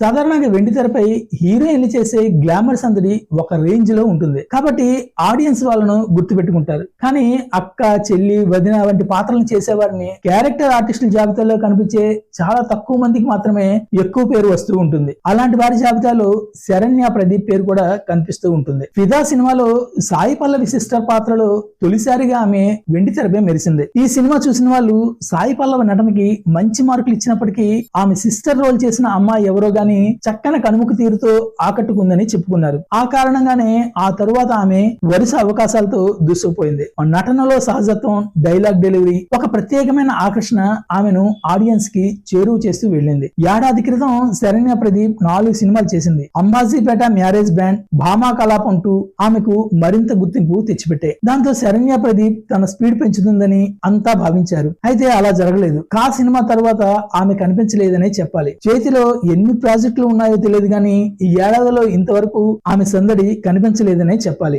సాధారణంగా వెండి తెరపై హీరోయిన్లు చేసే గ్లామర్ సందడి ఒక రేంజ్లో ఉంటుంది. కాబట్టి ఆడియన్స్ వాళ్ళను గుర్తుపెట్టుకుంటారు. కానీ అక్క చెల్లి వదిన వంటి పాత్రలను చేసేవారిని క్యారెక్టర్ ఆర్టిస్టుల జాబితాలో కనిపించే చాలా తక్కువ మందికి మాత్రమే ఎక్కువ పేరు వస్తూ ఉంటుంది. అలాంటి వారి జాబితాలో శరణ్య ప్రదీప్ పేరు కూడా కనిపిస్తూ ఉంటుంది. ఫిదా సినిమాలో సాయి పల్లవి సిస్టర్ పాత్రలో తొలిసారిగా ఆమె వెండి తెరపై మెరిసింది. ఈ సినిమా చూసిన వాళ్ళు సాయి పల్లవి నటనకి మంచి మార్కులు ఇచ్చినప్పటికీ ఆమె సిస్టర్ రోల్ చేసిన అమ్మాయి ఎవరో గాని చక్కని కనుముకు తీరుతో ఆకట్టుకుందని చెప్పుకున్నారు. ఆ కారణంగానే ఆ తరువాత ఆమె వరుస అవకాశాలతో దూసుకుపోయింది. నటనలో సహజత్వం డైలాగ్ డెలివరీ ఒక ప్రత్యేకమైన ఆకర్షణ ఆమెను ఆడియన్స్కి చేరువ చేస్తూ వెళ్ళింది. ఏడాది క్రితం శరణ్య ప్రదీప్ నాలుగు సినిమాలు చేసింది. Ambajipeta marriage band Bhama Kalapam two ఆమెకు మరింత గుర్తింపు తెచ్చిపెట్టాయి. దాంతో శరణ్య ప్రదీప్ తన స్పీడ్ పెంచుతుందని అంతా భావించారు. అయితే అలా జరగలేదు. కా సినిమా తర్వాత ఆమె కనిపించలేదనే చెప్పాలి. చేతిలో ఎన్ని ప్రాజెక్టులు ఉన్నాయో తెలియదు కానీ ఈ ఏడాదిలో ఇంతవరకు ఆమె సందడి కనిపించలేదనే చెప్పాలి.